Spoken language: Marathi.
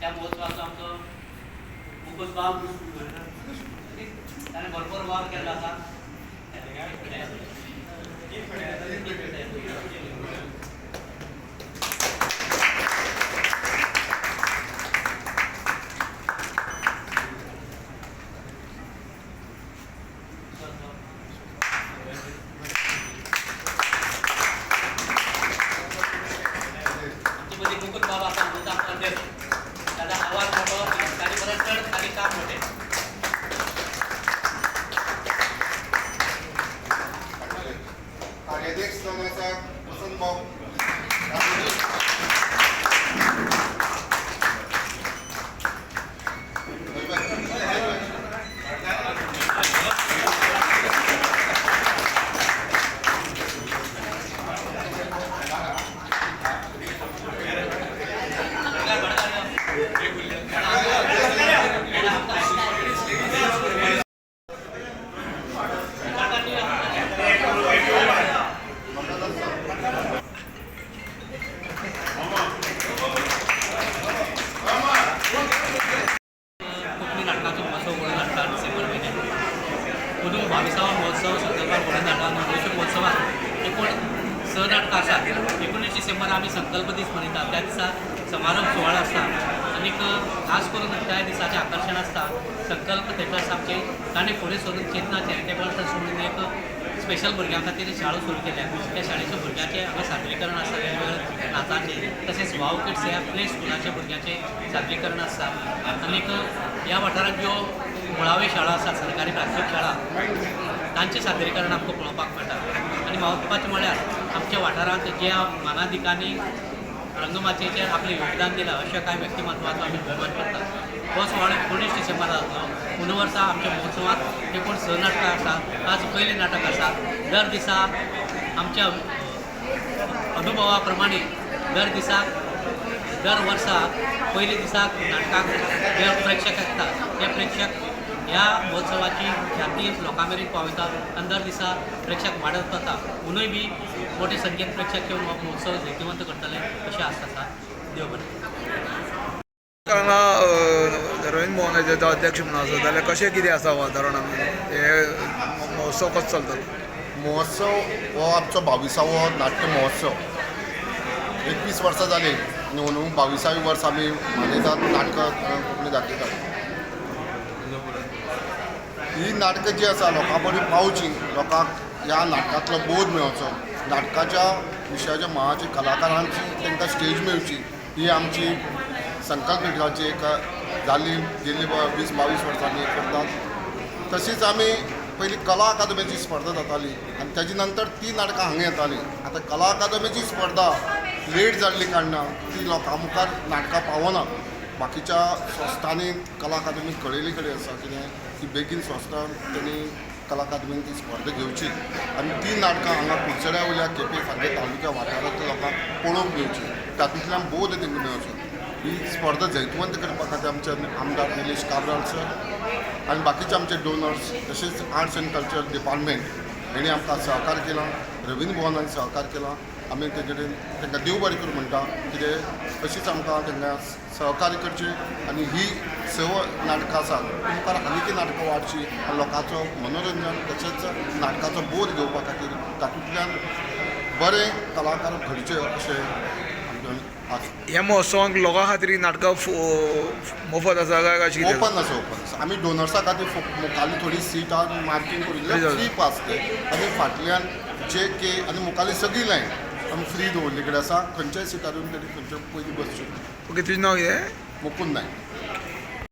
त्या महोत्सवाचो आमचो. मुकुंद बाब ताणें भरपूर वावर केल्लो आसा आमचे मध्ये मुकुंद बाब आसा आमचो आमचो अध्यक्ष ताचा आवाज मोठो ताचे परस चड ताचे काम मोठें कार्याध्यक्ष जावन आसा वसंत भाऊ कोंकणी नाटकाचो महोत्सव म्हणून हाडटा डिसेंबर म्हयन्यात म्हणून बावीसावा महोत्सव संकल्पान फुडें धाडला नवरेच्या महोत्सवात एकूण स नाटकां आसात एकोणीस डिसेंबर आमी संकल्प दीस मनयतात त्या दिसा समारोप सुवाळो आसता आनीक खास करून त्या दिसाचें आकर्शण आसता संकल्प थिएटर्स आमचे ताणें फुडें सोदून चेतना तें ट्रस्ट सोडून एक स्पेशल भुरग्यां खातीर शाळो सुरू केल्या. त्या शाळेच्या भुरग्याचे हांगा सादरीकरण आसता वेगवेगळ्या नाचाचे. तशेंच वाव किड्स ह्या प्ले स्कुलाच्या भुरग्यांचें सादरीकरण आसता आनीक ह्या वाठारांत ज्यो मुळावी शाळा आसा सरकारी प्राथमीक शाळा तांचें सादरीकरण आमकां पळोवपाक मेळटा. आनी महत्वाचें म्हळ्यार आमच्या वाठारांत ज्या मानाधिकांनी रंगमाचेचेर आपलें योगदान दिलां अशें कांय व्यक्तिमत्वाचो आमी भोवमान करतात हो सुवाळो एकोणीस डिसेंबर जातलो पूण वर्सा आमच्या महोत्सवांत एकूण स नाटकां आसात. आज पयलें नाटक आसा दर दिसा आमच्या अनुभवा प्रमाणे दर दिसाक दर वर्सा पयले दिसाक नाटकाक जे प्रेक्षक आसता ते प्रेक्षक ह्या महोत्सवाची ख्याती लोकां मेरेन पावयतात आनी दर दिसा प्रेक्षक वाडत वता पुनूय बी मोठे संख्येन प्रेक्षक येवन हो महोत्सव जैतिवंत करतले अशें आस्त आसा देव बरें हांगा रवींद्र जो अध्यक्ष म्हणून आसा जाल्यार कशें कितें आसा वातावरण हे महोत्सव कसो चलतलो महोत्सव हो आमचो बावीसावो नाट्य महोत्सव. एकवीस वर्सां जाली म्हणून बावीसावी वर्स आमी मनयतात नाटकां कोंकणी दाखयतात ही नाटकां जी आसा लोकां पर्यंत पावची लोकांक ह्या नाटकांतलो बोध मेळचो नाटकाच्या विशयाच्या मळाची कलाकारांची तांकां स्टेज मेळची ही आमची संकल्प पिठाची एक जाल्ली गेल्ली वीस बावीस वर्सांनी करतात तशीच आमी पयलीं कला अकादमीची स्पर्धा जाताली आनी तेजे नंतर ती नाटकां हांगा येतालीं आतां कला अकादमीची स्पर्धा लेट जाल्ली कारणान ती लोकां मुखार नाटकां पावना. बाकीच्या संस्थांनी कला अकादमी कळयली कडेन आसा कितें की बेगीन संस्थान तेणी कला अकादमीन ती स्पर्धा घेवची आनी ती नाटकां हांगा कुडचड्या वयल्या केपे सारक्या तालुक्या वाठारांतल्या लोकांक पळोवंक घेवची तातूंतल्यान बोध तेंका मेळचो ही स्पर्धा जैतवंत करपा खातीर आमचे आमदार निलेश काब्राल सर आनी बाकीचे आमचे डोनर्स तशेंच आर्ट्स एंड कल्चर डिपार्टमेंट हेणी आमकां सहकार केला. रवींद्र भवनान सहकार केला. आमी तेजे कडेन तांकां देव बरें करूं म्हणटा कितें अशीच आमकां तांकां सहकार्य करची आनी ही स नाटकां आसात तुमकां आनीक नाटकां वाडची लोकांचो मनोरंजन तशेंच नाटकाचो बोध घेवपा खातीर तातूंतल्यान बरे कलाकार घडचे अशें ह्या महोत्सवाक लोकां खातीर नाटकां मोफत आसा काय कशी ओपन आसा? ओपन आमी डोनर्सा खातीर मुखाल्ली थोडी सिटां मार्कींग करिल्ली जाता. फ्री पास ते. आनी फाटल्यान जे के आनी मुखाल्ली सगळी लायन आमी फ्री दवरली कडेन आसा खंयच्याय सिटारून तरी खंयच्या पयलीं बसच्यो ओके तुजें नांव कितें मुकुंद नायक